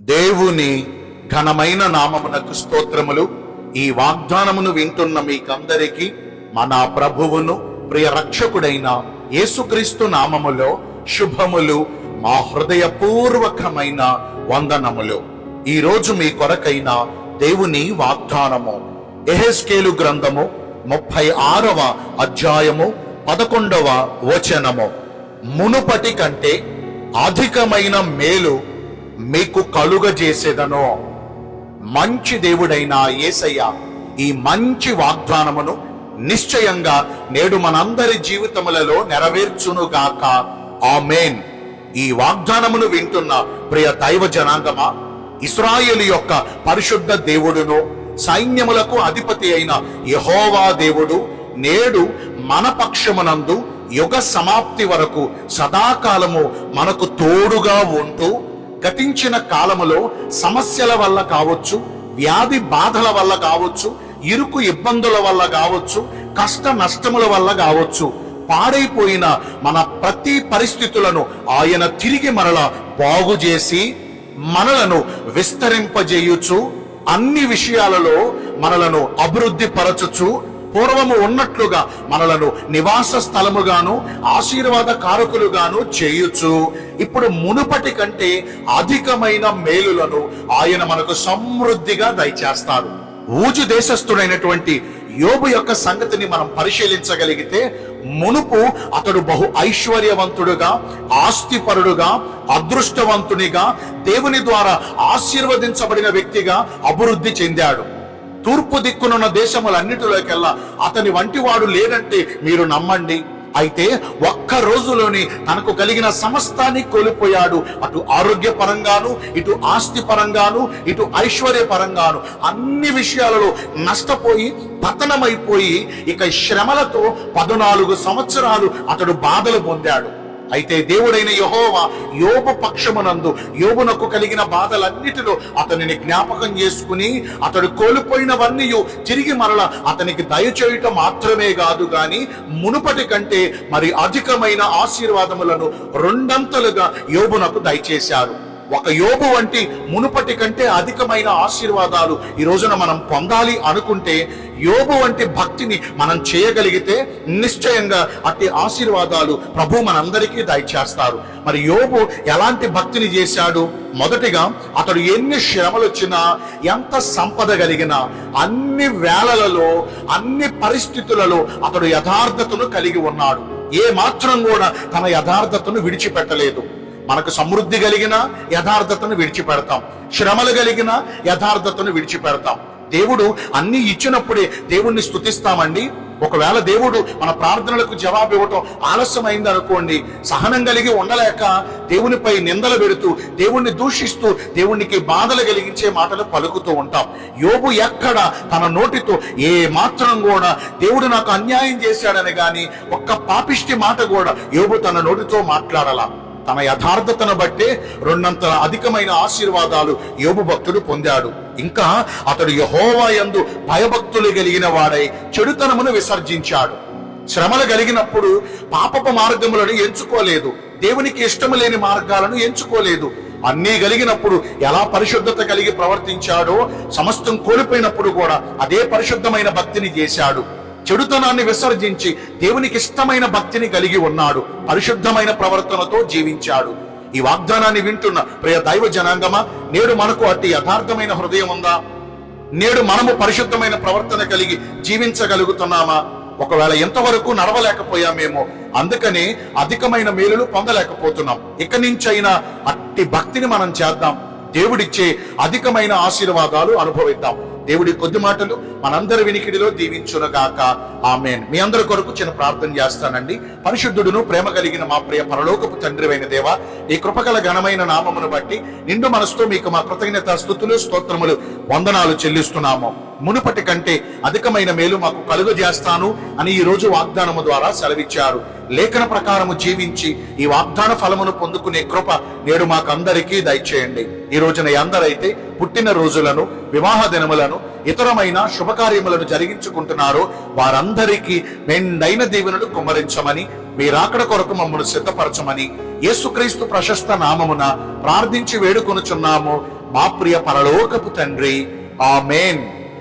దేవుని ఘనమైన నామమునకు స్తోత్రములు. ఈ వాగ్దానమును వింటున్న మీకందరికీ మన ప్రభువును ప్రియ రక్షకుడైన యేసుక్రీస్తు నామములో శుభములు మా హృదయపూర్వకమైన వందనములు. ఈ రోజు మీ కొరకైన దేవుని వాగ్దానము. ఎహెస్కేలు గ్రంథము ముప్పై ఆరవ అధ్యాయము పదకొండవ వచనము. మునుపటి కంటే అధికమైన మేలు మీకు కలుగజేసేదనో మంచి దేవుడైన యేసయ్య ఈ మంచి వాగ్దానమును నిశ్చయంగా నేడు మనందరి జీవితములలో నెరవేర్చునుగాక. ఆమెన్. ఈ వాగ్దానమును వింటున్న ప్రియ దైవ జనాంగమా ఇస్రాయేలు యొక్క పరిశుద్ధ దేవుడును సైన్యములకు అధిపతి అయిన యహోవా దేవుడు నేడు మన పక్షమునందు యుగ సమాప్తి వరకు సదాకాలము మనకు తోడుగా ఉంటూ గతించిన కాలములో సమస్యల వల్ల కావచ్చు వ్యాధి బాధల వల్ల కావచ్చు ఇరుకు ఇబ్బందుల వల్ల కావచ్చు కష్ట నష్టముల వల్ల కావచ్చు పాడైపోయిన మన ప్రతి పరిస్థితులను ఆయన తిరిగి మరల బాగు చేసి మనలను విస్తరింపజేయుచు అన్ని విషయాలలో మనలను అభివృద్ధి పరచుచు పూర్వము ఉన్నట్లుగా మనలను నివాస స్థలముగాను ఆశీర్వాద కారకులుగాను చేయుచు. ఇప్పుడు మునుపటి కంటే అధికమైన మేలులను ఆయన మనకు సమృద్ధిగా దయచేస్తారు. ఊజు దేశస్థుడైనటువంటి యోబు యొక్క సంగతిని మనం పరిశీలించగలిగితే మునుపు అతడు బహు ఐశ్వర్యవంతుడుగా ఆస్తిపరుడుగా అదృష్టవంతునిగా దేవుని ద్వారా ఆశీర్వదించబడిన వ్యక్తిగా అభివృద్ధి చెందాడు. తూర్పు దిక్కునున్న దేశములన్నిటిలోకెల్లా అతని వంటివాడు లేదంటే మీరు నమ్మండి. అయితే ఒక్క రోజులోనే తనకు కలిగిన సమస్తాన్ని కోల్పోయాడు. అటు ఆరోగ్య పరంగాను ఇటు ఆస్తి పరంగాను ఇటు ఐశ్వర్య పరంగాను అన్ని విషయాలలో నష్టపోయి పతనమైపోయి ఇక శ్రమలతో పద్నాలుగు సంవత్సరాలు అతడు బాధలు పొందాడు. అయితే దేవుడైన యహోవా యోబు పక్షమునందు యోబునకు కలిగిన బాధలన్నిటిలో అతనిని జ్ఞాపకం చేసుకుని అతడు కోల్పోయినవన్నీ తిరిగి మరల అతనికి దయచేయటం మాత్రమే కాదు గాని మునుపటి కంటే మరి అధికమైన ఆశీర్వాదములను రెండంతలుగా యోబునకు దయచేశారు. ఒక యోగు వంటి మునుపటి కంటే అధికమైన ఆశీర్వాదాలు ఈ రోజున మనం పొందాలి అనుకుంటే యోగు వంటి భక్తిని మనం చేయగలిగితే నిశ్చయంగా అట్టి ఆశీర్వాదాలు ప్రభు మనందరికీ దయచేస్తారు. మరి యోగు ఎలాంటి భక్తిని చేశాడు? మొదటిగా అతడు ఎన్ని శ్రమలు వచ్చినా ఎంత సంపద కలిగినా అన్ని వేళలలో అన్ని పరిస్థితులలో అతడు యథార్థతను కలిగి ఉన్నాడు. ఏ మాత్రం కూడా తన యథార్థతను విడిచిపెట్టలేదు. మనకు సమృద్ధి కలిగిన యథార్థతను విడిచిపెడతాం. శ్రమలు కలిగిన యథార్థతను విడిచిపెడతాం. దేవుడు అన్ని ఇచ్చినప్పుడే దేవుణ్ణి స్తుతిస్తామండి. ఒకవేళ దేవుడు మన ప్రార్థనలకు జవాబు ఇవ్వటం ఆలస్యమైంది అనుకోండి సహనం కలిగి ఉండలేక దేవునిపై నిందలు పెడుతూ దేవుణ్ణి దూషిస్తూ దేవునికి బాధలు కలిగించే మాటలు పలుకుతూ ఉంటాం. యోబు ఎక్కడ తన నోటితో ఏ మాత్రం కూడా దేవుడు నాకు అన్యాయం చేశాడని కానీ ఒక్క పాపిష్టి మాట కూడా యోబు తన నోటితో మాట్లాడలా. తన యథార్థతను బట్టే రెండంతల అధికమైన ఆశీర్వాదాలు యోబు భక్తుడు పొందాడు. ఇంకా అతడు యహోవా యందు భయభక్తులు కలిగిన వాడై చెడుతనమును విసర్జించాడు. శ్రమలు కలిగినప్పుడు పాపపు మార్గములను ఎంచుకోలేదు. దేవునికి ఇష్టము లేని మార్గాలను ఎంచుకోలేదు. అన్నీ కలిగినప్పుడు ఎలా పరిశుద్ధత కలిగి ప్రవర్తించాడో సమస్తం కోల్పోయినప్పుడు కూడా అదే పరిశుద్ధమైన భక్తిని చేశాడు. చెడుతనాన్ని విసర్జించి దేవునికి ఇష్టమైన భక్తిని కలిగి ఉన్నాడు. పరిశుద్ధమైన ప్రవర్తనతో జీవించాడు. ఈ వాగ్దానాన్ని వింటున్న ప్రియ దైవ జనాంగమా నేడు మనకు అట్టి యథార్థమైన హృదయం ఉందా? నేడు మనము పరిశుద్ధమైన ప్రవర్తన కలిగి జీవించగలుగుతున్నామా? ఒకవేళ ఎంతవరకు నడవలేకపోయామేమో అందుకనే అధికమైన మేలులు పొందలేకపోతున్నాం. ఇక నుంచైనా అట్టి భక్తిని మనం చేద్దాం. దేవుడిచ్చే అధికమైన ఆశీర్వాదాలు అనుభవిద్దాం. దేవుడి కొద్ది మాటలు మనందరి వినికిడిలో దీవించునగాక. ఆమెన్. మీ అందరి కొరకు చిన్న ప్రార్థన చేస్తానండి. పరిశుద్ధుడును ప్రేమ కలిగిన మా ప్రియ పరలోకపు తండ్రివైన దేవ ఈ కృపగల ఘనమైన నామమును బట్టి నిండు మనసుతో మీకు మా కృతజ్ఞత స్థుతులు స్తోత్రములు వందనాలు చెల్లిస్తున్నాము. మునుపటి కంటే అధికమైన మేలు మాకు కలుగజేస్తాను అని ఈ రోజు వాగ్దానము ద్వారా సెలవిచ్చారు. లేఖన ప్రకారము జీవించి ఈ వాగ్దాన ఫలమును పొందుకునే కృప నేడు మాకందరికీ దయచేయండి. ఈ రోజున ఎందరైతే పుట్టిన రోజులను వివాహ దినములను ఇతరమైన శుభకార్యములను జరిగించుకుంటున్నారో వారందరికీ మెండైన దీవెనలు కుమ్మరించమని మీరాకడ కొరకు మమ్మల్ని సిద్ధపరచమని యేసుక్రీస్తు ప్రశస్త నామమున ప్రార్థించి వేడుకొనుచున్నాము. మా ప్రియ పరలోకపు తండ్రి. Amen.